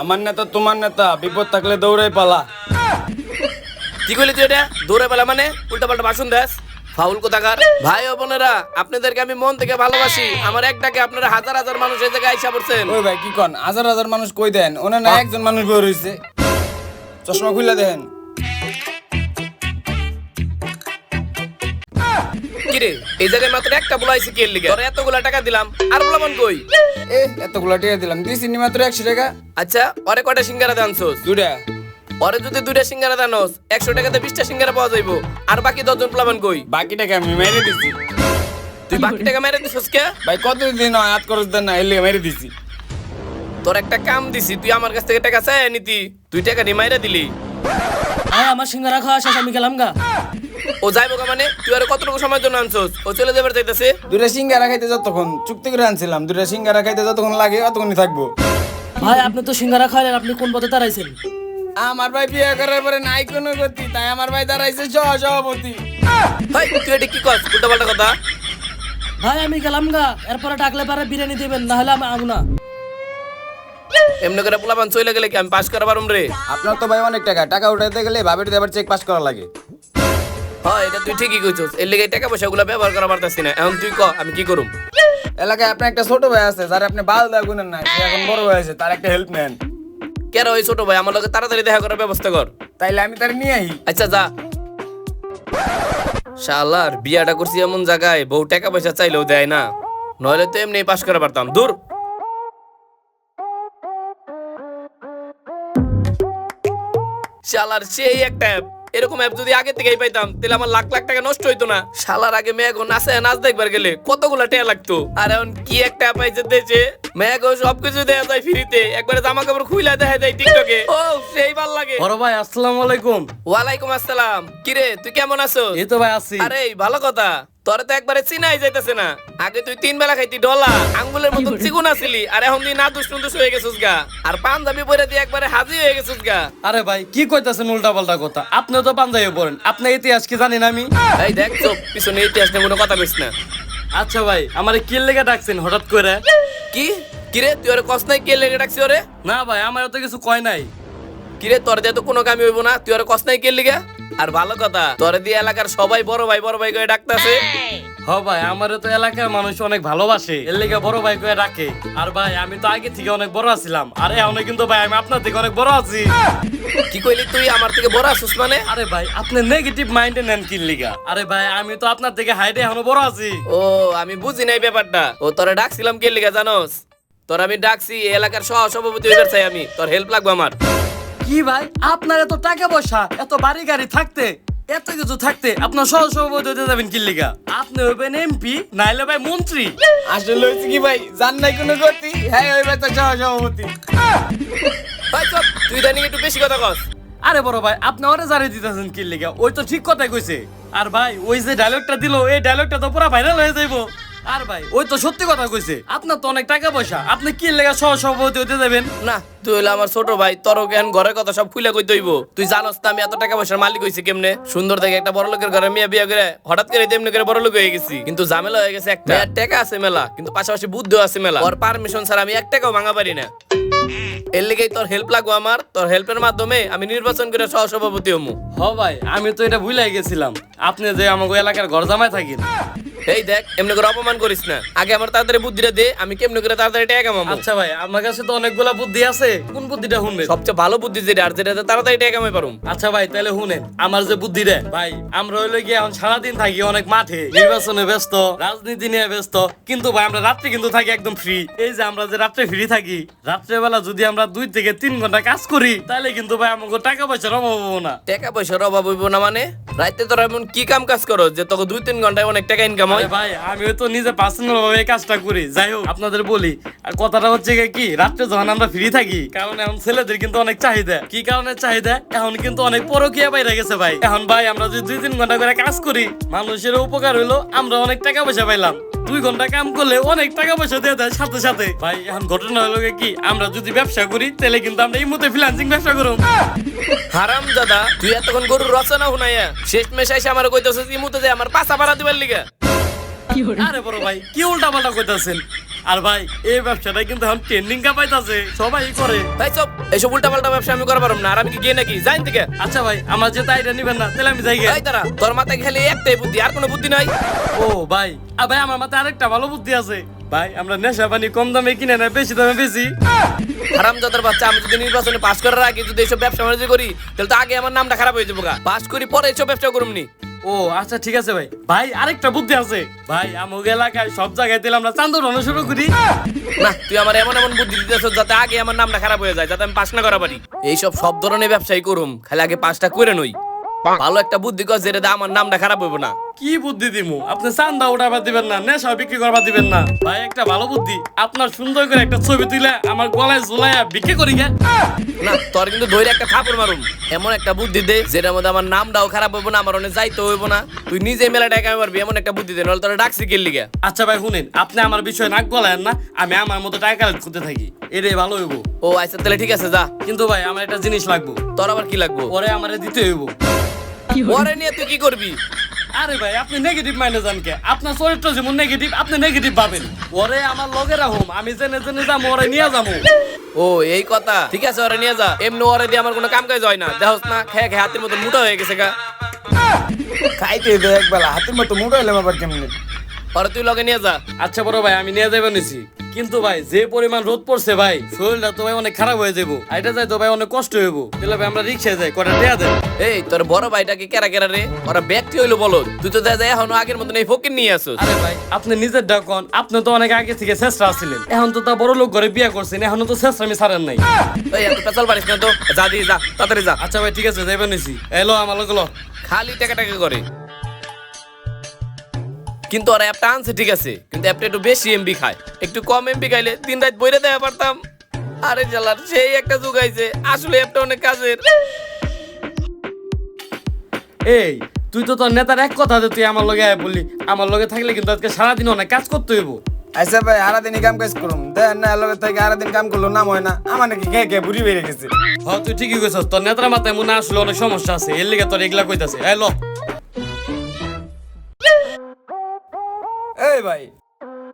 আমার নেতা তোমার নেতা বিপদ থাকলে দৌড়াই পালা। কি করলি তুই এটা? দৌড়ে পালা মানে? উল্টা পাল্টা ভাষণ দেস। ফাউল কোথাকার? ভাই ও বোনেরা আপনাদেরকে আমি মন থেকে ভালোবাসি। আমার একটাকে আপনারা হাজার হাজার মানুষ এই জায়গায় আইসা পড়ছেন। ওই ভাই কি কন? হাজার হাজার মানুষ কই দেন? ওনার না একজন মানুষ বের রইছে চশমা খুলে দেখেন। কিরে? এই জায়গায় মাত্র একটা বলা আইছে কি লিগে। তোরা এতগুলা টাকা দিলাম আর বলাবন কই? এ এতগুলা টাকা দিলাম। দিছি নি মাত্র একশো টাকা। আচ্ছা ওরে কয়টা সিঙ্গারা দানছোস দুটা ওরে যদি দুইটা সিঙ্গারা দানোস একশো টাকাতে বিশটা সিঙ্গারা পাওয়া যাইবো। আর বাকি দশজন প্লাবান কই? বাকি টাকা আমি মেরে দিছি। তুই বাকি টাকা মেরে দিছিস কে? ভাই কতদিন হয়? হাত খরচ দেন না এলে মেরে দিছি। তোর একটা কাম দিছি তুই আমার কাছ থেকে টাকা চাই নিতি। তুই টাকা নিয়ে মাইরা দিলি। আমার সিঙ্গারা খাওয়া শেষ আমি গেলাম গা। ও যাইবো কা মানে? তুই আর কতটুকু সময়ের জন্য আনছোস? ও চলে যাবার চাইতেছে। দুটা সিঙ্গারা খাইতে যতক্ষণ চুক্তি করে আনছিলাম দুটা সিঙ্গারা খাইতে যতক্ষণ লাগে অতক্ষণই থাকব। ভাই আপনি তো সিঙ্গারা খাইলেন আপনি কোন পথে দাঁড়াইছেন? আমার ভাই বিয়ে করার পরে নাই কোনো গতি তাই আমার ভাই দাঁড়াইছে সহ সভাপতি ভাই তুই এটা কি কর উল্টা পাল্টা কথা। ভাই আমি গেলাম গা এরপরে ডাকলে পারে বিরিয়ানি দিবেন না হলে আমি আগুনা এমনি করে পোলাপান চলে গেলে কি আমি পাস করা পারুম রে আপনার তো ভাই অনেক টাকা টাকা উঠাইতে গেলে ভাবের আবার চেক পাস করা লাগে। হ্যাঁ এটা তুই ঠিকই কইছস। এর লেগে টাকা ব্যবহার করা পারতাছি না। এখন তুই ক আমি কি করুম? এলাকায় আপনার একটা ছোট ভাই আছে যার আপনি বাল দা গুনেন না সে এখন বড় হয়েছে তার একটা হেল্প নেন। কেন ওই ছোট ভাই? আমার লগে তাড়াতাড়ি দেখা করার ব্যবস্থা কর। তাইলে আমি তার নিয়ে আহি আচ্ছা যা। শালার বিয়াটা করছি এমন জায়গায় বউ টাকা পয়সা চাইলেও দেয় না। নইলে তো এমনি পাস করা পারতাম। দূর। শালার সেই একটা এরকম অ্যাপ যদি আগে থেকেই পাইতাম তাহলে আমার লাখ লাখ টাকা নষ্ট হইতো না। শালার আগে মেয়ে নাচে নাচ দেখবার গেলে কতগুলা টাকা লাগতো। আর এখন কি একটা অ্যাপ আইছে দেশে মেয়ে সবকিছু দেয়া যায় ফ্রিতে একবারে জামা কাপড় খুইলা দেখা যায় টিকটকে ও সেই ভালো লাগে। বড় ভাই আসসালামু আলাইকুম। ওয়ালাইকুম আসসালাম। কিরে তুই কেমন আছো এই তো ভাই আছি। আরে ভালো কথা। তোরে তো একবারে চিনাই যাইতেছে না। আগে তুই তিন বেলা খাইতি ডলা আঙ্গুলের মতো চিকুন আসিলি আর এখন তুই না দুষ্ট দুষ্ট হয়ে গেছিস গা। আর পাঞ্জাবি পরে দিয়ে একবারে হাজি হয়ে গেছিস গা। আরে ভাই কি কইতাছেন উল্টা পাল্টা কথা? আপনি তো পাঞ্জাবি পড়েন আপনি ইতিহাস কি জানেন আমি? এই দেখ তো পিছনে ইতিহাস নিয়ে কোনো কথা কইস না। আচ্ছা ভাই আমারে কি লেগে ডাকছেন হঠাৎ করে? কি? কিরে তুই ওরে কস নাই কে লেগে ডাকছি ওরে? না ভাই আমার তো কিছু কয় নাই। কিরে তোর দিয়ে তো কোনো কামি হইব না তুই ওরে কস নাই কে লেগে? আর ভালো কথা তোরে দিয়ে এলাকার সবাই বড় ভাই বড় ভাই করে ডাকতেছে। হ ভাই আমারে তো এলাকার মানুষ অনেক ভালোবাসে। এর লেগে বড় ভাই কয়ে ডাকে। আর ভাই আমি তো আগে থেকে অনেক বড় আছিলাম। আর এখন কিন্তু ভাই আমি আপনার থেকে অনেক বড় আছি। কি কইলি তুই? আমার থেকে বড় আছিস মানে? আরে ভাই আপনি নেগেটিভ মাইন্ডে নেন কি লিগা? আরে ভাই আমি তো আপনার থেকে এখনও বড় আছি। ও আমি বুঝি নাই ব্যাপারটা। ও তোরা ডাকছিলাম কে লিগা জানোস? তোর আমি ডাকছি এলাকার সহ সভাপতি হইবার চাই আমি। তোর হেল্প লাগবে আমার। কি ভাই? আপনার এত টাকা পয়সা এত বাড়ি গাড়ি থাকতে এত কিছু থাকতে আপনার সহ সভাপতি হতে যাবেন কি লিগা? আপনি হইবেন এমপি নাইলে ভাই মন্ত্রী। আসলে হয়েছে কি ভাই? জান নাই কোনো গতি। হ্যাঁ ওই ভাই তো সহ সভাপতি। ভাই চুপ, তুই জানি একটু বেশি কথা কস। আরে বড় ভাই আপনি ওরে জারি দিতেছেন কি লিগা? ওই তো ঠিক কথাই কইছে। আর ভাই ওই যে ডায়লগটা দিল এই ডায়লগটা তো পুরো ভাইরাল হয়ে যাইবো। আর ভাই ওই তো সত্যি কথা কইছে। আপনার তো অনেক টাকা পয়সা। আপনি কি লেগা সহ সভাপতি হতে যাবেন? না তুই হইলে আমার ছোট ভাই তোর জ্ঞান ঘরের কথা সব খুলে কই দইব তুই জানোস না আমি এত টাকা পয়সার মালিক হইছি কেমনে? সুন্দর থেকে একটা বড় লোকের ঘরে মেয়ে বিয়ে করে হঠাৎ করে তেমনি করে বড় লোক হয়ে গেছি। কিন্তু ঝামেলা হয়ে গেছে একটা। মেয়ের টাকা আছে মেলা কিন্তু পাশাপাশি বুদ্ধিও আছে মেলা। ওর পারমিশন ছাড়া আমি এক টাকাও ভাঙা পারি না। এর লেগেই তোর হেল্প লাগবো আমার। তোর হেল্পের মাধ্যমে আমি নির্বাচন করে সহ সভাপতি হমু। হ ভাই আমি তো এটা ভুলে গেছিলাম। আপনি যে আমাকে এলাকার ঘর জামাই থাকেন। এই দেখ এমনি করে অপমান করিস না। আগে আমার তাড়াতাড়ি বুদ্ধিটা দে আমি কেমনি করে তাড়াতাড়ি টাকা কামাবো। আচ্ছা ভাই আমার কাছে তো অনেকগুলা বুদ্ধি আছে। কোন বুদ্ধিটা শুনবেন? সবচেয়ে ভালো বুদ্ধি যেটা আর যেটা তাড়াতাড়ি টাকা কামাই পারুম। আচ্ছা ভাই তাহলে শুনেন আমার যে বুদ্ধি রে ভাই আমরা হইলে গিয়ে এখন সারাদিন থাকি অনেক মাঠে। নির্বাচনে ব্যস্ত রাজনীতি নিয়ে ব্যস্ত কিন্তু ভাই আমরা রাত্রে কিন্তু থাকি একদম ফ্রি এই যে আমরা যে রাত্রে ফ্রি থাকি রাত্রে বেলা যদি আমরা দুই থেকে তিন ঘণ্টা কাজ করি তাহলে কিন্তু ভাই আমাকে টাকা পয়সার অভাব হব না। টাকা পয়সার অভাব হইব না মানে? রাইতে তোরা এমন কি কাম কাজ করো যে তোকে দুই তিন ঘন্টায় অনেক টাকা ইনকাম ভাই আমিও তো নিজে পার্সোনাল ভাবে কাজটা করি। যাই হোক আপনাদের বলি আর কথাটা হচ্ছে কি রাত্রে যখন আমরা ফ্রি থাকি কারণ এখন ছেলেদের কিন্তু অনেক চাহিদা। কি কারণে চাহিদা? এখন কিন্তু অনেক পরকিয়া বাইরে গেছে ভাই। এখন ভাই আমরা যদি দুই তিন ঘণ্টা করে কাজ করি মানুষের উপকার হইল আমরা অনেক টাকা পয়সা পাইলাম। দুই ঘণ্টা কাম করলে অনেক টাকা পয়সা দিয়ে দেয় সাথে সাথে। ভাই এখন ঘটনা হলো কি আমরা যদি ব্যবসা করি তাহলে কিন্তু আমরা এই মুহূর্তে ফ্রিল্যান্সিং ব্যবসা করব। হারাম দাদা তুই এতক্ষণ গরুর রচনা শুনাইয়া শেষ মেশ এসে আমার কইতেছিস ইমুতে যে আমার পাশা ভাড়া দিবার লিগা। আরে বড় ভাই কি উল্টা পাল্টা কইতাছেন? আর ভাই এই ব্যবসাটা কিন্তু এখন ট্রেন্ডিং কা পাইতাছে সবাই করে। তাই সব এইসব উল্টা পাল্টা ব্যবসা আমি করতে পারব না। আর আমি কি গিয়ে নাকি? যাই থেকে আচ্ছা ভাই আমার যে তাইটা নিবেন না তাহলে আমি যাই গে। তারা তোর মাথায় খালি একটাই বুদ্ধি আর কোনো বুদ্ধি নাই। ও ভাই আর ভাই আমার মাথায় আরেকটা ভালো বুদ্ধি আছে। ভাই আমরা নেশা পানি কম দামে কিনে না বেশি দামে বেশি বাচ্চা আমি যদি নির্বাচনে পাস করার আগে যদি এইসব ব্যবসা বাণিজ্য করি তাহলে তো আগে আমার নামটা খারাপ হয়ে যাব পাস করি পরে এইসব ব্যবসা করুমনি। ও আচ্ছা ঠিক আছে ভাই। ভাই আরেকটা বুদ্ধি আছে। ভাই আমুক এলাকায় সব জায়গায় দিলে আমরা চান্দন শুরু করি। না তুই আমার এমন এমন বুদ্ধি দিতেছ যাতে আগে আমার নামটা খারাপ হয়ে যায় যাতে আমি পাস না করা পারি। এইসব সব ধরনের ব্যবসায়ী করুম খালি আগে পাঁচটা করে নই। ভালো একটা বুদ্ধি কর যেটা আমার নামটা খারাপ হইব না। কি বুদ্ধি দিমু? আপনি চান্দা উঠাবার দিবেন না নেশা বিক্রি করবার দিবেন না। ভাই একটা ভালো বুদ্ধি। আপনার সুন্দর করে একটা ছবি তুলে আমার গলায় ঝুলাইয়া বিক্রি করি গে। না তোর কিন্তু ধৈর্য একটা থাপড় মারুম। এমন একটা বুদ্ধি দে যেটার মধ্যে আমার নামটাও খারাপ হইব না আমার অনেক যাইতে হইব না। তুই নিজে মেলা টাকা মারবি এমন একটা বুদ্ধি দে নাহলে তোরা ডাকছি কে লিগে আচ্ছা ভাই শুনেন আপনি আমার বিষয়ে নাক গলায়েন না আমি আমার মতো টাকা কালেক্ট করতে থাকি। এটাই ভালো হইব। ও আচ্ছা তাহলে ঠিক আছে যা। কিন্তু ভাই আমার একটা জিনিস লাগবো। তোর আবার কি লাগবো? পরে আমারে দিতে হইব। পরে নিয়ে তুই কি করবি? আরে ভাই আপনি নেগেটিভ মাইনে যান কে? আপনার চরিত্র যেমন নেগেটিভ আপনি নেগেটিভ পাবেন ওরে আমার লগে রাখুম আমি জেনে জেনে যাব ওরে নিয়ে যাব ও এই কথা। ঠিক আছে ওরে নিয়ে যা। এমনি ওরে দিয়ে আমার কোনো কাম কাজ হয় না। দেখোস না খেয়ে খেয়ে হাতের মতো মোটা হয়ে গেছে গা। খাইতে দে একবেলা হাতের মতো মুড়ো এলাম আবার কেমনি? ওরে তুই লগে নিয়ে যা। আচ্ছা বড় ভাই আমি নিয়ে যাব নিছি। কিন্তু ভাই যে পরিমাণ রোদ পড়ছে ভাই শরীরটা তো ভাই অনেক খারাপ হয়ে যাব এটা যাই তো ভাই অনেক কষ্ট হইব। তাহলে ভাই আমরা রিক্সায় যাই কটা দেয়া দেন? এই তোর বড় ভাইটাকে কেরা কেরা রে? ওরা ব্যক্তি হইল বলো। তুই তো দেখা যায় এখনও আগের মতন এই ফকির নিয়ে আসোস। আরে ভাই আপনি নিজের ডাকন আপনি তো অনেক আগে থেকে চেষ্টা আসছিলেন এখন তো তা বড় লোক ঘরে বিয়ে করছেন এখনও তো চেষ্টা আমি ছাড়েন নাই। এই এত পেছাল পারিস না তো। যা দিয়ে যা তাড়াতাড়ি যা। আচ্ছা ভাই ঠিক আছে যাইবেন নিছি। এলো আমার লোক লো। খালি টাকা টাকা করে। কিন্তু ওরা অ্যাপটা আনছে ঠিক আছে কিন্তু অ্যাপটা একটু বেশি এমবি খায়। একটু কম এমবি খাইলে দিন রাত বইরে দেওয়া পারতাম। আরে জালার সেই একটা যুগ আইছে আসলে অ্যাপটা অনেক কাজের। এই তুই তো তোর নেতার এক কথা যে তুই আমার লগে আয় বললি। আমার লগে থাকলে কিন্তু আজকে সারাদিন অনেক কাজ করতে হইব। আচ্ছা ভাই আরা দিনই কাম কাজ করুম। দেন না এলাকা থেকে আরা দিন কাম করল নাম হয় না। আমার নাকি কে খেয়ে বুড়ি বেড়ে গেছে। হ তুই ঠিকই কইছস তোর নেতার মাথায় মনে আসলে অনেক সমস্যা আছে। এর লিগে তোর এগুলা কইতাছে। এই এই ভাই।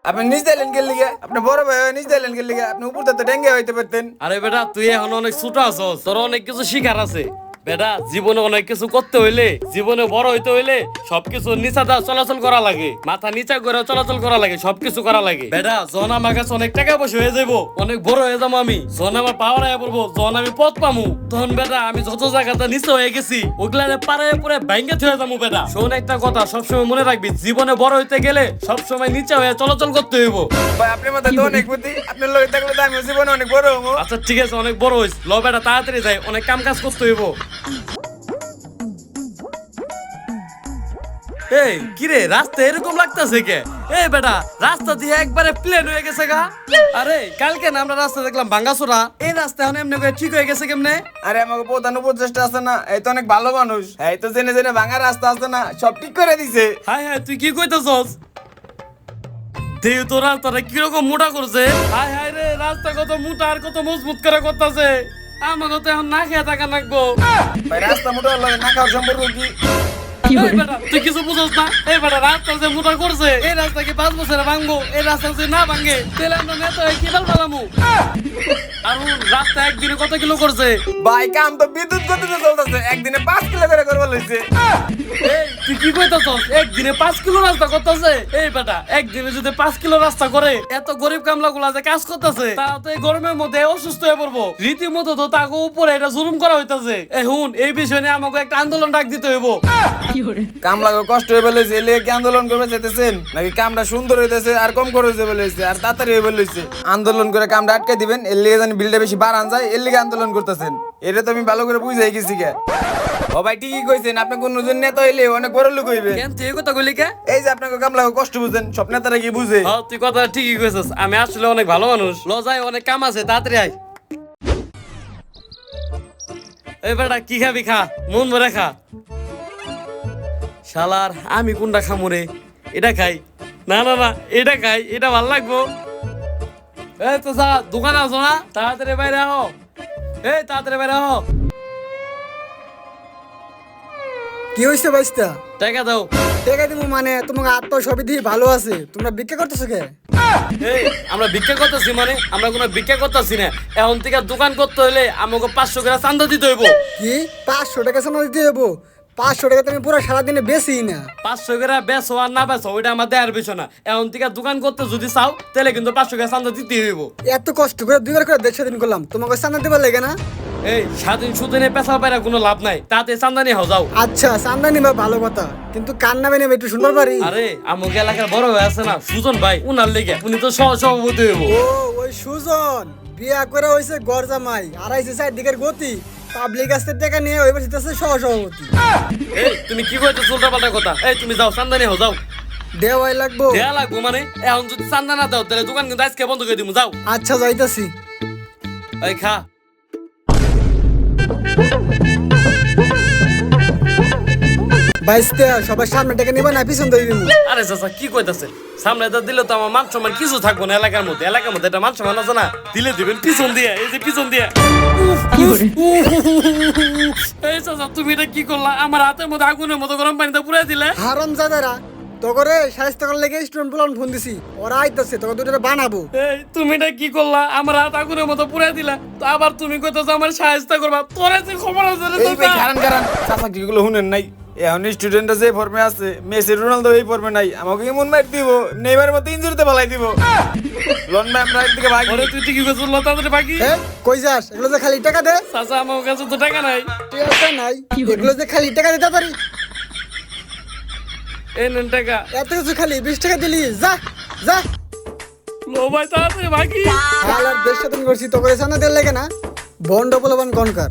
আপনি নিজ দিলেন গেল লিগে, আপনি বড় ভাই নিজ দিলেন গেল লিগে, আপনি উপর তো ডেঙ্গে হইতে পারতেন। আরে বেটা, তুই এখন অনেক ছোট আছো তোর অনেক কিছু শিকার আছে। বেটা জীবনে অনেক কিছু করতে হইলে জীবনে বড় হইতে হইলে সবকিছু নিচা দা চলাচল করা লাগে। মাথা নিচা করে চলাচল করা লাগে সবকিছু করা লাগে। বেটা জন আমার কাছে অনেক টাকা পয়সা হয়ে যাব অনেক বড় হয়ে যাব আমি। জন আমার পাওয়ার আয় পড়ব জন আমি পথ পামু তখন বেটা আমি যত জায়গাতে নিচে হয়ে গেছি ওগুলা পারে পরে ব্যাংকে থয়ে যাব বেটা। শোন একটা কথা সবসময় মনে রাখবি জীবনে বড় হইতে গেলে সবসময় নিচে হয়ে চলাচল করতে হইব। ভাই আপনার মাথায় তো অনেক বুদ্ধি। আপনার লোক থাকলে তো আমি জীবনে অনেক বড় হব। আচ্ছা ঠিক আছে অনেক বড় হইস। ল বেটা তাড়াতাড়ি যাই অনেক কাম কাজ করতে হইব। এই কিরে রাস্তা এরকম লাগতেছে কে? এই বেটা রাস্তা দিয়ে একবারে প্লেন হয়ে গেছে গা। আরে কালকে না আমরা রাস্তা দেখলাম ভাঙ্গাচোরা। এই রাস্তা এখন এমনি করে ঠিক হয়ে গেছে কেমনে? আরে আমাকে প্রধান উপদেষ্টা আছে না এই তো অনেক ভালো মানুষ। এই তো জেনে জেনে ভাঙা রাস্তা আছে না সব ঠিক করে দিছে। হাই হাই তুই কি কইতেছস? দেহ তো রাস্তাটা কীরকম মোটা করছে? হাই হাই রে রাস্তা কত মোটা আর কত মজবুত করে করতেছে। আমাকে তো এখন না খেয়ে থাকা লাগবো। রাস্তা মোটা না খাওয়ার সম্পর্ক কি? তুই কিছু বুঝোস না? এই বেটা রাস্তা যে মোটা করছে এই রাস্তা কি পাঁচ বছরে ভাঙবো এই রাস্তা যদি না ভাঙে তাহলে আমরা নেতা কি বল পালামু? আর ও রাস্তা একদিনে কত কিলো করছে? ভাই কাম তো বিদ্যুৎ গতিতে চলতেছে। একদিনে পাঁচ কিলো করে করব লইছে। এই তুই কি কইতাছস? একদিনে পাঁচ কিলো রাস্তা করতেছে? এই বেটা একদিনে যদি পাঁচ কিলো রাস্তা করে এত গরিব কামলা গুলা যে কাজ করতেছে তারা তো এই গরমের মধ্যে অসুস্থ হয়ে পড়ব। রীতিমতো তো তাকে উপরে এটা জুলুম করা হইতাছে। এ হুন এই বিষয় নিয়ে আমাকে একটা আন্দোলন ডাক দিতে হইব। কাম লাগে কষ্ট হয়ে বলেছে এলে কি আন্দোলন করবে যেতেছেন? নাকি কামটা সুন্দর হইতেছে আর কম করে হইছে বলেছে আর তাড়াতাড়ি হয়ে বলেছে। আন্দোলন করে কামটা আটকে দিবেন এর লিগে জানি বিলটা বেশি বাড়ান যায় এর লিগে আন্দোলন করতেছেন। এটা তো আমি ভালো করে বুঝাই গেছি কে ও ভাই ঠিকই কইছেন আপনি কোন জন নেতা হইলে অনেক বড় লোক হইবে। কেন তুই এই কথা কইলি কে? এই যে আপনাকে কামলা কষ্ট বুঝেন সব নেতারা কি বুঝে? হ্যাঁ তুই কথা ঠিকই কইছিস আমি আসলে অনেক ভালো মানুষ। লজায় অনেক কাম আছে তাড়াতাড়ি আয়। এই বেটা কি খাবি খা? মন ভরে খা। শালার আমি কোনটা খামু রে? এটা খাই। না না না এটা খাই এটা ভালো লাগবো। এই তো যা দোকান আছো না তাড়াতাড়ি বাইরে আহো। এই তাড়াতাড়ি বাইরে আহো। কি হয়েছে বাইস্তা টাকা দাও। টেকা দিব মানে তোমাকে আত্ম সবই দিয়ে ভালো আছে। তোমরা ভিক্ষা করতেছো কে? এই আমরা ভিক্ষা করতেছি মানে আমরা কোনো ভিক্ষা করতেছি না। এখন থেকে দোকান করতে হলে আমাকে পাঁচশো করে চান্দা দিতে হইব। কি? পাঁচশো টাকা সামনে দিতে যাব পাঁচশো টাকা তুমি পুরো সারাদিনে বেশি না। পাঁচশো করে বেচো আর না বেচো ওইটা আমার দেয়ার বিষয় না। এখন থেকে দোকান করতে যদি চাও তাহলে কিন্তু পাঁচশো করে চান্দা দিতে হইব। এত কষ্ট করে দুইবার করে দেড়শো দিন করলাম তোমাকে চান্দা দেবার লাগে না? এই স্বাধীন সুদিনে পেশা পায়রা কোনো লাভ নাই তাতে চান্দা নিয়ে যাও। আচ্ছা চান্দা নিবা ভালো কথা। কিন্তু কান্না বেনে একটু শুনবার পারি। আরে আমাকে এলাকার বড় হয়ে আছে না সুজন ভাই উনার লেগে উনি তো সহ সভাপতি হইব। ও ওই সুজন বিয়া করে হইছে গড় জামাই আর চার দিকের গতি। পাবলিক আসতে টাকা নিয়ে ওই বসে সহ সভাপতি এই তুমি কি কইতে চুলটা পাল্টা কথা? এই তুমি যাও চান্দা হও যাও। দেওয়াই লাগবো। দেয়া লাগবো মানে? এখন যদি চান্দা না দাও তাহলে দোকান কিন্তু আজকে বন্ধ করে দিব যাও। আচ্ছা যাইতাছি। এই খা। সবার সামনে টাকা নিবা না পিছন দিয়ে দিবো আরে চাচা কি কইতাছে? সামনে তো দিলে তো আমার মান সম্মান কিছু থাকব না এলাকার মধ্যে। এলাকার মধ্যে একটা মান সম্মান আছে না? দিলে দিবেন পিছন দিয়ে এই যে পিছন দিয়ে। এই চাচা তুমি এটা কি করলা? আমার হাতের মধ্যে আগুনের মতো গরম পানিতে পুরাই দিলে? হারাম জাদারা তোকে স্বাস্থ্য করার লেগে স্টুডেন্ট ফোন দিছি। ওরা আইতাছে তোকে দুটো বানাবো। এই তুমি এটা কি করলা? আমার হাত আগুনের মতো পুরাই দিলা। তো আবার তুমি কইতাছো আমার সাহায্য করবা। তোরা যে খবর আছে রে এই ভাই কারণ কারণ চাচা কি গুলো শুনেন নাই এখন স্টুডেন্টরা যে ফর্মে আছে। মেসি রোনালদো এই ফর্মে নাই। আমাকে এমন মার দিব? নেইমারের মতো ইনজুরিতে ফেলাই দিব। লন ম্যাম রাইট দিকে ভাগি। ওরে তুই ঠিকই কইছিস লতাদের বাকি এ কই যাস? এগুলো যে খালি টাকা দে। চাচা আমার কাছে তো টাকা নাই। টাকা নাই। এগুলো যে খালি টাকা দিতে পারি এই নেন টাকা। এত কিছু খালি বিশ টাকা দিলি। যা যা। লো ভাই তাড়াতাড়ি হাল আর দেড়শো দিন করছি তোকে সামনে দেড় লাগে না। বন্ড বলবান কনকার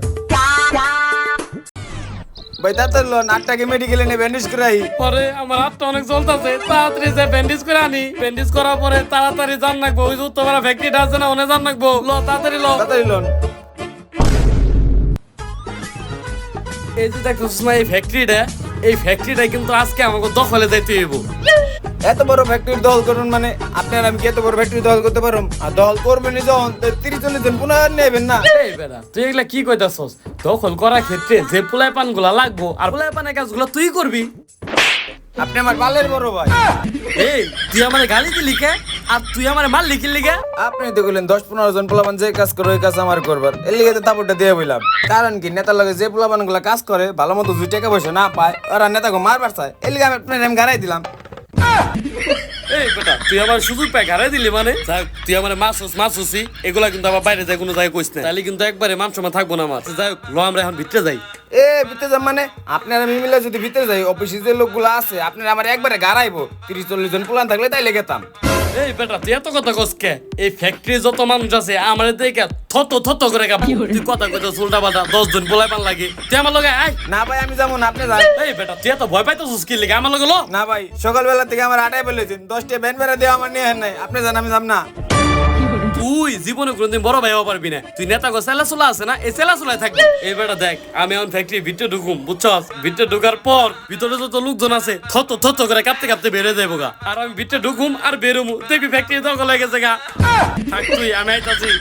ভাই তাড়াতাড়ি লন আটটাকে মেডিকেলে নিয়ে ব্যান্ডেজ করাই পরে আমার হাতটা অনেক জ্বলতাছে তাড়াতাড়ি যে ব্যান্ডেজ করে আনি। ব্যান্ডেজ করার পরে তাড়াতাড়ি জান রাখব ওই যে ফ্যাক্টরিটা আছে না ওনে জান রাখব ল তাড়াতাড়ি ল। তাড়াতাড়ি লন এই যে দেখো এই ফ্যাক্টরিটা এই ফ্যাক্টরিটা কিন্তু আজকে আমাকে দখলে যাইতে হইব। এত বড় ফ্যাক্টরি দখল করুন মানে আপনার আমি কি এত বড় ফ্যাক্টরি দখল করতে পারুম আর দখল করবেন যখন তিরিশ চল্লিশ জন পুনঃ নেবেন না। এই বেটা তুই এগুলা কি কইতাছস? দখল করার ক্ষেত্রে যে পোলাই পানগুলা লাগবো আর পোলাই পানের কাজগুলো তুই করবি। আপনি আমার বালের বড় ভাই। এই তুই আমার গালি দিলি কে? আর তুই আমার মাল লিখিলি কে আপনি তো বললেন দশ পনেরো জন পোলাপান যে কাজ করে ওই কাজ আমার করবার। এর লিগে তো তাপরটা দিয়ে বললাম কারণ কি নেতার লগে যে পোলাপানগুলা কাজ করে ভালো মতো দুই টাকা পয়সা না পায় ওরা নেতাকে মারবার চায়। এর লিগে আমি আপনার আমি গাড়াই দিলাম। এই বেটা তুই আমার সুযোগ পাই দিলি মানে? তুই আমার মাসুসি মাছ হসি এগুলা কিন্তু আবার বাইরে যায় কোনো জায়গায় কইস না তাহলে কিন্তু একবারে মান সময় থাকব না আমার। যাই হোক, লো আমরা এখন ভিতরে যাই। এ ভিতরে যাম মানে? আপনার মিলে যদি ভিতরে যাই অফিসে যে লোকগুলো আছে আপনার আমার একবারে গাড়াইবো তিরিশ চল্লিশ জন প্লান থাকলে তাই লেগেতাম এই বেটা তুই এত কথা কস কে? এই ফ্যাক্টরি যত মানুষ আছে আমার দেখে থত থত করে কাপ তুই কথা কইতে উল্টা বাঁধা দশ জন বলাই পান লাগে। তুই আমার লগে আয়। না ভাই আমি যাব না আপনি যান। এই বেটা তুই এত ভয় পাইতেছিস কি লেগে? আমার লগে লো। না ভাই সকালবেলা থেকে আমার আটাই বলেছেন দশটা ব্যান বেড়া দিয়ে আমার নিয়ে নাই। আপনি জান আমি যাম না। তুই জীবনে কোনোদিন বড় ভাই হওয়া পারবি না। তুই নেতা গো, সেলা সোলা আছে না? এই সেলা সোলায় থাকবি। এই দেখ, আমি এখন ফ্যাক্টরি ভিতরে ঢুকুম, বুঝছস? ভিতরে ঢুকার পর ভিতরে যত লোকজন আছে, থত থত করে কাঁপতে কাঁপতে বেড়ে যাব গা। আর আমি ভিতরে ঢুকুম আর বেরোমু। দেখবি ফ্যাক্টরি দখল হয়ে গেছে গা। থাক তুই, আমি আইতাছি।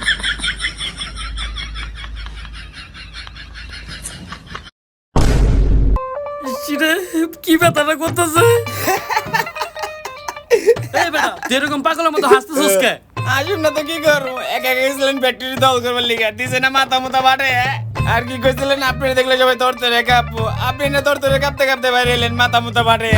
কি ব্যথাটা করতেছে? এই এরকম পাগলের মতো হাসতেছিস কে? আসুন না তো কি করব? একা একা গেছিলেন ফ্যাক্টরি দখল করবার লিগে। দিছে না মাথা মুথা বাটে। আর কি কইছিলেন? আপনি দেখলে সবাই রে আপনি না রে কাঁপতে কাঁপতে বাইরে এলেন মাথা মুথা বাটে।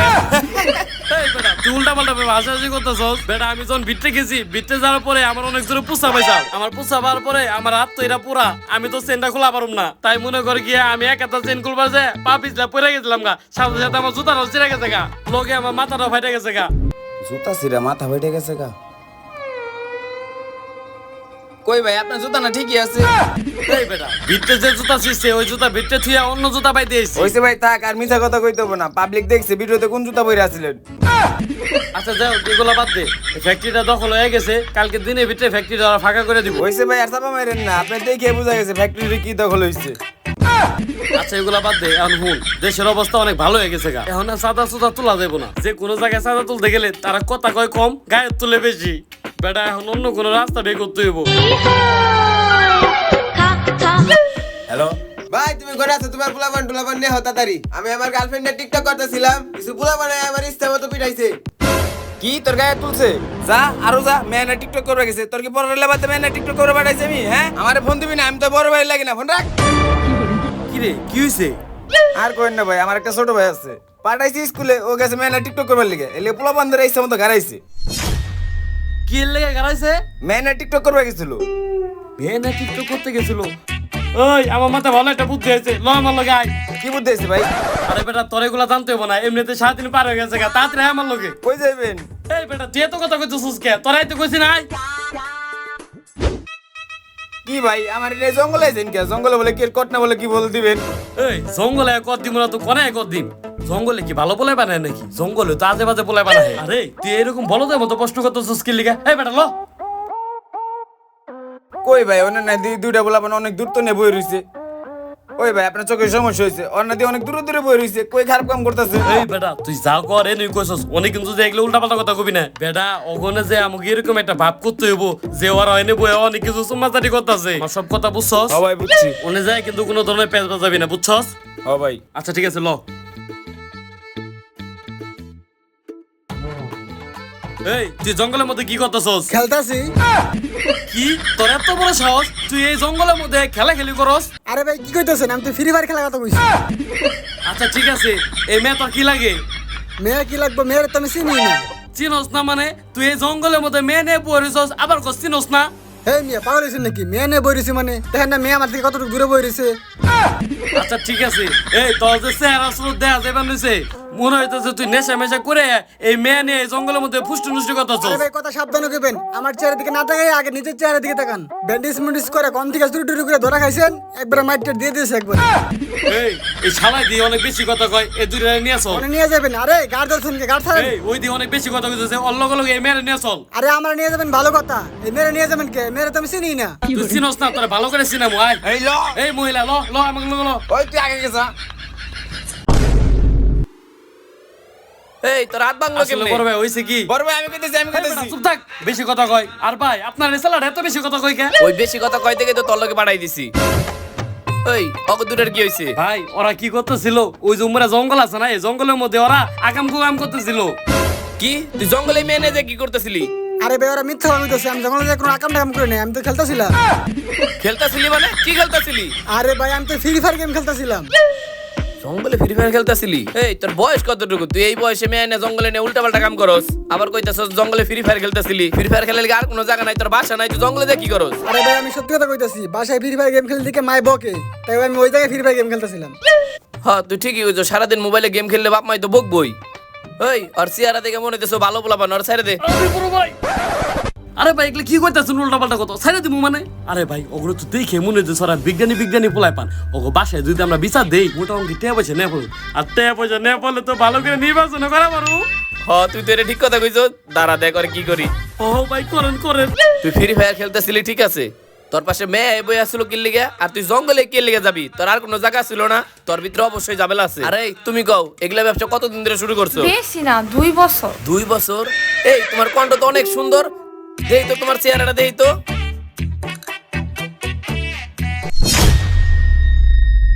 তুই উল্টা পাল্টা ভেবে হাসাহাসি করতেছস। বেটা আমি যখন ভিতরে গেছি ভিতরে যাওয়ার পরে আমার অনেক জোরে পুষা পাইছাল আমার পুষা পাওয়ার পরে আমার হাত তো এটা পুরা আমি তো চেনটা খোলা পারুম না। তাই মনে করে গিয়ে আমি এক একটা চেন খুলবার যে পা পিছলা পড়ে গেছিলাম গা। সাথে সাথে আমার জুতাটাও চিরে গেছে গা। লগে আমার মাথাটাও ফাইটে গেছে গা। জুতা সিরা মাথা বেটে গেছে গা। কই ভাই আপনার জুতা না ঠিকই আছে? এই বেটা ভিতরে যে জুতা ছিঁড়ছে ওই জুতা ভিতরে থুয়া অন্য জুতা পাইতে এসছি হইছে ভাই থাক আর মিছা কথা কইতে হবে না। পাবলিক দেখছে ভিডিওতে কোন জুতা পরে আছিলেন? আচ্ছা যাও এগুলো বাদ দে। ফ্যাক্টরিটা দখল হয়ে গেছে কালকে দিনের ভিতরে ফ্যাক্টরিটা ফাঁকা করে দিব। হইছে ভাই আর চাপা মারেন না আপনি দেখে বোঝা গেছে ফ্যাক্টরি কি দখল হইছে। আচ্ছা এগুলা বাদ দে এখন হুন দেশের অবস্থা অনেক ভালো হয়ে গেছে গা। এখন সাদা সুদা তোলা যাব না। যে কোনো জায়গায় সাদা তুলতে গেলে তারা কথা কয় কম গায়ের তুলে বেশি। বেটা এখন অন্য কোনো রাস্তা বের করতে হইব। হ্যালো ভাই তুমি করে আছে? তোমার পোলাপান টুলাপান নিয়ে হতা তারি আমি আমার গার্লফ্রেন্ডের টিকটক করতেছিলাম কিছু পোলাপানে আমার ইচ্ছা মতো পিটাইছে। কি তোর গায়ে তুলছে? যা আরও যা মেয়েনা টিকটক করবে গেছে। তোর কি বড় লেবাতে মেয়েনা টিকটক করে পাঠাইছে আমি হ্যাঁ? আমার ফোন দিবি না আমি তো বড় ভাই লাগি না। ফোন রাখ। কি রে কি হইছে? আর কইন না ভাই আমার একটা ছোট ভাই আছে। পাঠাইছি স্কুলে ও গেছে মেয়েনা টিকটক করবার লিগে। এলে পোলা ধরে ইচ্ছা মতো গাড়াইছে। কি লেগে গারাইছে মেয়েনা টিকটক করবে গেছিল। মেয়ে না টিকটক করতে গেছিল? ওই আমার মাথা ভালো একটা বুদ্ধি হয়েছে। ল আমার লগে আয়। কি বুদ্ধি হয়েছে ভাই? আরে বেটা তোর এগুলা জানতে হবে না। এমনিতে সারাদিন পার হয়ে গেছে গা। তাড়াতাড়ি আমার লগে। কই যাইবেন? এই বেটা যে তো কথা কইতেছিস কে? তোরাই তো কইছি নাই কি ভাই আমার এটা জঙ্গলে আছেন কে জঙ্গলে বলে কি কট না বলে কি বল দিবেন? এই জঙ্গলে কত দিম না তো কোনে কত দিম? জঙ্গলে কি ভালো বলে বানায় নাকি? জঙ্গলে তো আজে বাজে বলে বানায়। আরে তুই এরকম বলো তো মতো প্রশ্ন করতেছিস কি লিগা? এই বেটা ল। কই ভাই অন্য না দুই দুইটা বলা অনেক দূর তো নেবই বই রইছে। ওই ভাই আপনার চোখের সমস্যা হয়েছে। অন্য দিয়ে অনেক দূরে দূরে বই রয়েছে। কই খারাপ কাম করতেছে? এই বেটা তুই যা কর এ কইছস। অনেক কিন্তু যে এগুলো উল্টা পাল্টা কথা কবি না। বেটা অগনে যে আমাকে এরকম একটা ভাব করতে হইব যে ওরা হয়নি বই অনেক কিছু সুমাচারি করতেছে। সব কথা বুঝছস? ও ভাই বুঝছি। ওনে যায় কিন্তু কোনো ধরনের পেঁচ বাজাবি না বুঝছস? ও ভাই। আচ্ছা ঠিক আছে ল। এই তুই জঙ্গলের মধ্যে কি করতেছস? খেলতাছি। কি? তোর এত বড় সাহস? তুই এই জঙ্গলের মধ্যে খেলা খেলি করস? আরে ভাই কি কইতেছেন? আমি তো ফ্রি ফায়ার খেলা কথা কইছি। আচ্ছা ঠিক আছে। এই মেয়ে তোর কি লাগে? মেয়ে কি লাগবে? মেয়ের তো আমি চিনি না। চিনস না মানে? তুই এই জঙ্গলের মধ্যে মেয়ে নিয়ে পড়েছস আবার কস চিনস না? হে মেয়ে পাগল হয়েছেন নাকি? মেয়ে নিয়ে বই রয়েছে মানে? দেখেন না মেয়ে আমার থেকে কতটুকু দূরে বই রয়েছে আচ্ছা ঠিক আছে। এই তোর যে চেহারা স্রোত দেয়া যাবে নিছে। মনে হইতেছে তুই নেশা মেশা করে এই মেয়ে নিয়ে এই জঙ্গলের মধ্যে ফুষ্টি নুষ্টি করতেছস আরে ভাই কথা সাবধানে কইবেন। আমার চেহারা দিকে না তাকাই আগে নিজের চেহারা দিকে তাকান। ব্যান্ডেজ মেন্ডিস করে কোন থেকে চুরি টুরি করে ধরা খাইছেন? একবার মাইটটা দিয়ে দিয়েছে একবার। এই এই শালাই দিয়ে অনেক বেশি কথা কয় এই দুইটা নিয়ে চল। মনে নিয়ে যাবেন। আরে গাড় ধরছেন কে গাড় ছাড়েন। এই ওই দিয়ে অনেক বেশি কথা কইতেছে অল্লগ অল্লগ এই মেয়ে নিয়ে চল। আরে আমরা নিয়ে যাবেন ভালো কথা। এই মেরে নিয়ে যাবেন কে? মেরে তো আমি চিনি না। তুই চিনস না তোরা ভালো করে চিনামু আয়। এই ল। এই মহিলা ল ল আমাকে ল ল। ওই তুই আগে গেছা। এই তোর হাত ভাঙলো কেমনে? বড় ভাই হইছে কি? বড় ভাই আমি কইতেছি আমি কইতেছি। চুপ থাক। বেশি কথা কয়। আর ভাই আপনার রেসালার এত বেশি কথা কয় কে? ওই বেশি কথা কয় থেকে তো তোর লগে পাঠাই দিছি। ওই অগ দুটার কি হইছে? ভাই ওরা কি করতেছিল? ওই যে উমরা জঙ্গল আছে না এই জঙ্গলের মধ্যে ওরা আকাম কুকাম করতেছিল। কি? তুই জঙ্গলে মেনে যে কি করতেছিলি? আরে ভাই ওরা মিথ্যা কইতাছে আমি যখন কোনো আকাম টাকাম করে নাই আমি তো খেলতেছিলাম। খেলতাছিলি মানে? কি খেলতাছিলি? আরে ভাই আমি তো ফ্রি ফায়ার গেম খেলতেছিলাম। জঙ্গলে ফ্রি ফায়ার খেলতাছিলি এই তোর বয়স কতটুকু? তুই এই বয়সে মেয়ে এনে জঙ্গলে নিয়ে উল্টা পাল্টা কাম করস। আবার কইতাছস জঙ্গলে ফ্রি ফায়ার খেলতাছিলি ফ্রি ফায়ার খেলে আর কোনো জায়গা নাই তোর বাসা নাই তুই জঙ্গলে কি করস? আরে ভাই আমি সত্যি কথা কইতাছি বাসায় ফ্রি ফায়ার গেম খেলতে দিকে মাই বকে। তাই আমি ওই জায়গায় ফ্রি ফায়ার গেম খেলতেছিলাম। হ্যাঁ তুই ঠিকই কইছো সারাদিন মোবাইলে গেম খেললে বাপ মাই তো বকবই। ওই আর সিয়ারা দেখে মনে হইতেছো ভালো পোলাপান আর ছেড়ে দে আরে ভাই এগুলো কি করতেছেন? উল্টা পাল্টা কত ছাইরা দিমু মানে? আরে ভাই ওগুলো তো দেখে মনে হচ্ছে সারা বিজ্ঞানী বিজ্ঞানী পোলাই পান। ওগো বাসায় যদি আমরা বিচার দেই মোটা অঙ্কি টেয়া পয়সা নে পড়ো আর টেয়া পয়সা নে পড়লে তো ভালো করে নির্বাচন করা পারো। হ তুই তো এটা ঠিক কথা কইছো। দাঁড়া দেখ আর কি করি। ও ভাই করেন করেন। তুই ফ্রি ফায়ার খেলতেছিলি ঠিক আছে? তোর পাশে মেয়ে বই আসলো কি লিগে আর তুই জঙ্গলে কি লিগে যাবি। তোর আর কোনো জায়গা ছিল না। তোর ভিতরে অবশ্যই ঝামেলা আছে। আরে তুমি কও এগুলা ব্যবসা কতদিন ধরে শুরু করছ? বেশি না দুই বছর। দুই বছর? এই তোমার কণ্ঠ তো অনেক সুন্দর। দেই তো তোমার চেহারাটা দেই তো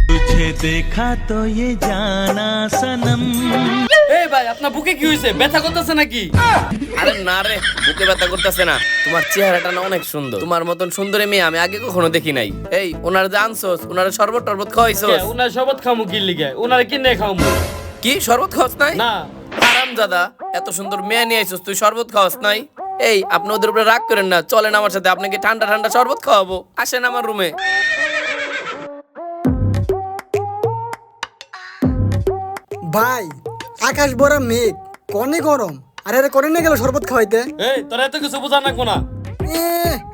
तुझे देखा तो ये जाना सनम এই ভাই আপনার বুকে কি হয়েছে ব্যথা করতেছে নাকি আরে না রে বুকে ব্যথা করতেছে না তোমার চেহারাটা না অনেক সুন্দর তোমার মতন সুন্দরী মেয়ে আমি আগে কখনো দেখি নাই এই ওনার যে আনছোস ওনার শরবত টরবত খাওয়াইছোস কে, উনার শপথ খামু কি লিগে উনার কি নে খামু কি শরবত খাওয়াস নাই না আরাম দাদা এত সুন্দর মেয়ে নিয়ে আইছিস তুই শরবত খাওয়াস নাই? এই আপনি ওদের উপরে রাগ করেন না চলেন আমার সাথে আপনাকে ঠান্ডা ঠান্ডা শরবত খাওয়াবো আসেন আমার রুমে। ভাই আকাশ বড় মেঘ কনে গরম আরে আরে কনে নিয়ে গেল শরবত খাওয়াইতে? এই তোর এত কিছু বোঝা না। কোনা এ,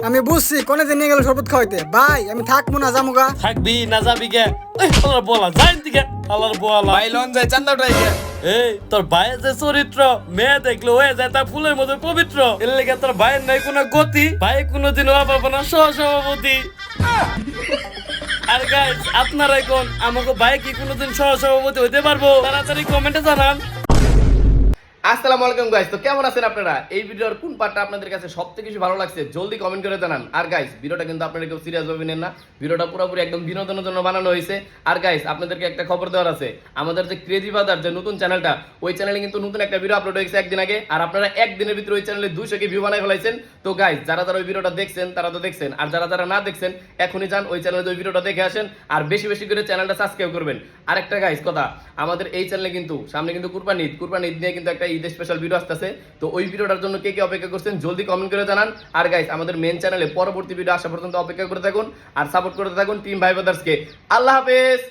আমি বুঝছি কনে যে নিয়ে গেল শরবত খাওয়াইতে। ভাই আমি থাকব না জামুগা থাকবি না যাবি গে। এই আল্লাহর বলা যাই দিকে আল্লাহর বলা। ভাই লন যায় চান্দা উঠাই গিয়া। এই, তোর ভাইয়ের যে চরিত্র, মেয়ে দেখলে হয়ে যায় তার ফুলের মতো পবিত্র। এর লেগে তোর ভাইয়ের নাই কোনো গতি, ভাই কোনোদিন হওয়া পাবো না সহসভাপতি। আর গাইজ আপনারা এখন আমাকে ভাই কি কোনোদিন সহসভাপতি হইতে পারব? তাড়াতাড়ি কমেন্টে জানান। আসসালামু আলাইকুম গাইস তো কেমন আছেন আপনারা? এই ভিডিওর কোন পার্টটা আপনাদের কাছে সবথেকে বেশি ভালো লাগছে, জলদি কমেন্ট করে জানান। আর গাইস ভিডিওটা কিন্তু আপনারা কেউ সিরিয়াস ভাবে নেন না। ভিডিওটা পুরোপুরি একদম বিনোদনের জন্য বানানো হয়েছে। আর গাইস আপনাদেরকে একটা খবর দেওয়ার আছে। আমাদের যে ক্রেজি বাজার যে নতুন চ্যানেলটা ওই চ্যানেলে কিন্তু নতুন একটা ভিডিও আপলোড হয়েছে একদিন আগে। আর আপনারা একদিনের ভিতরে ওই চ্যানেলে দুইশো কে ভিউ বানাই ফেলাইছেন? তো গাইস যারা যারা ওই ভিডিওটা দেখছেন, তারা তো দেখছেন। আর যারা যারা না দেখছেন, এখনই যান ওই চ্যানেলে ওই ভিডিওটা দেখে আসেন। আর বেশি বেশি করে চ্যানেলটা সাবস্ক্রাইব করবেন। আরেকটা গাইস কথা, আমাদের এই চ্যানেলে কিন্তু, সামনে কিন্তু কুরবানি ঈদ। কুরবানি ঈদ নিয়ে কিন্তু একটা ঈদ স্পেশাল ভিডিও আসতেছে। তো ওই ভিডিওটার জন্য কে কে অপেক্ষা করছেন জলদি কমেন্ট করে জানান। আর গাইস আমাদের মেন চ্যানেলে পরবর্তী ভিডিও আসা পর্যন্ত অপেক্ষা করে থাকুন। আর সাপোর্ট করতে থাকুন টিম ভাই ব্রাদার্সকে আল্লাহ হাফেজ!